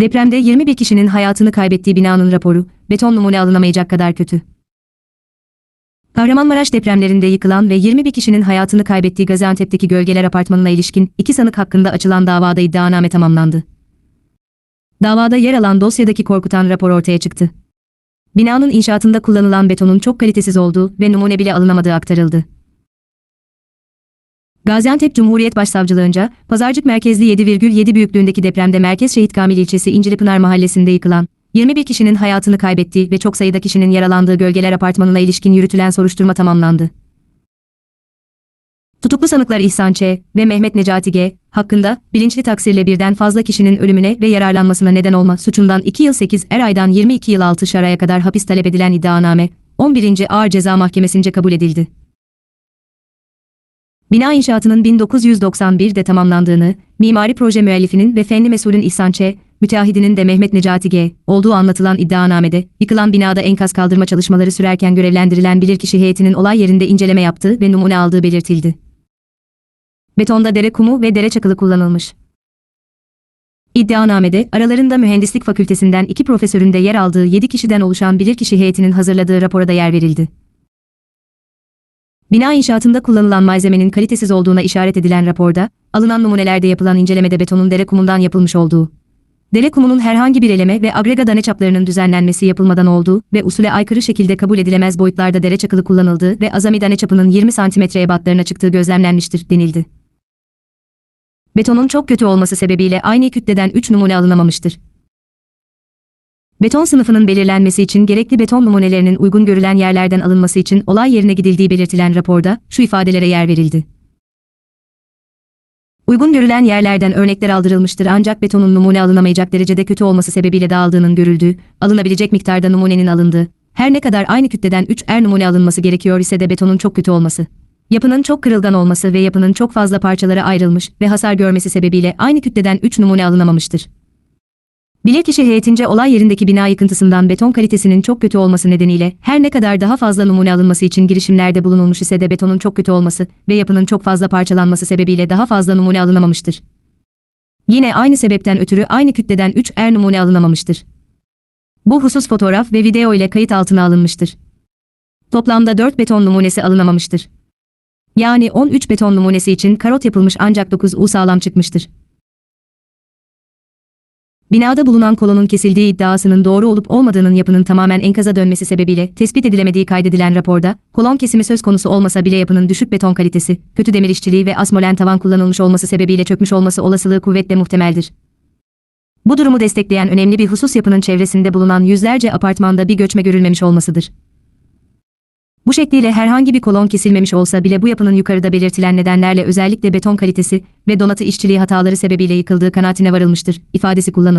Depremde 21 kişinin hayatını kaybettiği binanın raporu, beton numune alınamayacak kadar kötü. Kahramanmaraş depremlerinde yıkılan ve 21 kişinin hayatını kaybettiği Gaziantep'teki Gölgeler Apartmanı'na ilişkin iki sanık hakkında açılan davada iddianame tamamlandı. Davada yer alan dosyadaki korkutan rapor ortaya çıktı. Binanın inşaatında kullanılan betonun çok kalitesiz olduğu ve numune bile alınamadığı aktarıldı. Gaziantep Cumhuriyet Başsavcılığınca, Pazarcık merkezli 7,7 büyüklüğündeki depremde Merkez Şehit Kamil ilçesi İncilipınar mahallesinde yıkılan, 21 kişinin hayatını kaybettiği ve çok sayıda kişinin yaralandığı Gölgeler Apartmanı'na ilişkin yürütülen soruşturma tamamlandı. Tutuklu sanıklar İhsan Ç. ve Mehmet Necati G. hakkında bilinçli taksirle birden fazla kişinin ölümüne ve yararlanmasına neden olma suçundan 2 yıl 8 er aydan 22 yıl 6 şaraya kadar hapis talep edilen iddianame 11. Ağır Ceza Mahkemesi'nce kabul edildi. Bina inşaatının 1991'de tamamlandığını, mimari proje müellifinin ve fenli mesulün İhsan Ç, müteahhidinin de Mehmet Necati G. olduğu anlatılan iddianamede, yıkılan binada enkaz kaldırma çalışmaları sürerken görevlendirilen bilirkişi heyetinin olay yerinde inceleme yaptığı ve numune aldığı belirtildi. Betonda dere kumu ve dere çakılı kullanılmış. İddianamede aralarında mühendislik fakültesinden iki profesörün de yer aldığı 7 kişiden oluşan bilirkişi heyetinin hazırladığı rapora da yer verildi. Bina inşaatında kullanılan malzemenin kalitesiz olduğuna işaret edilen raporda, alınan numunelerde yapılan incelemede betonun dere kumundan yapılmış olduğu, dere kumunun herhangi bir eleme ve agrega dane çaplarının düzenlenmesi yapılmadan olduğu ve usule aykırı şekilde kabul edilemez boyutlarda dere çakılı kullanıldığı ve azami dane çapının 20 cm ebatlarına çıktığı gözlemlenmiştir denildi. Betonun çok kötü olması sebebiyle aynı kütleden 3 numune alınamamıştır. Beton sınıfının belirlenmesi için gerekli beton numunelerinin uygun görülen yerlerden alınması için olay yerine gidildiği belirtilen raporda şu ifadelere yer verildi. Uygun görülen yerlerden örnekler aldırılmıştır ancak betonun numune alınamayacak derecede kötü olması sebebiyle dağıldığının görüldüğü, alınabilecek miktarda numunenin alındığı, her ne kadar aynı kütleden 3 er numune alınması gerekiyor ise de betonun çok kötü olması, yapının çok kırılgan olması ve yapının çok fazla parçalara ayrılmış ve hasar görmesi sebebiyle aynı kütleden 3 numune alınamamıştır. Bilirkişi heyetince olay yerindeki bina yıkıntısından beton kalitesinin çok kötü olması nedeniyle her ne kadar daha fazla numune alınması için girişimlerde bulunulmuş ise de betonun çok kötü olması ve yapının çok fazla parçalanması sebebiyle daha fazla numune alınamamıştır. Yine aynı sebepten ötürü aynı kütleden 3 er numune alınamamıştır. Bu husus fotoğraf ve video ile kayıt altına alınmıştır. Toplamda 4 beton numunesi alınamamıştır. Yani 13 beton numunesi için karot yapılmış ancak 9 U sağlam çıkmıştır. Binada bulunan kolonun kesildiği iddiasının doğru olup olmadığının yapının tamamen enkaza dönmesi sebebiyle tespit edilemediği kaydedilen raporda, kolon kesimi söz konusu olmasa bile yapının düşük beton kalitesi, kötü demir işçiliği ve asmolen tavan kullanılmış olması sebebiyle çökmüş olması olasılığı kuvvetle muhtemeldir. Bu durumu destekleyen önemli bir husus yapının çevresinde bulunan yüzlerce apartmanda bir göçme görülmemiş olmasıdır. Bu şekliyle herhangi bir kolon kesilmemiş olsa bile bu yapının yukarıda belirtilen nedenlerle özellikle beton kalitesi ve donatı işçiliği hataları sebebiyle yıkıldığı kanaatine varılmıştır ifadesi kullanıldı.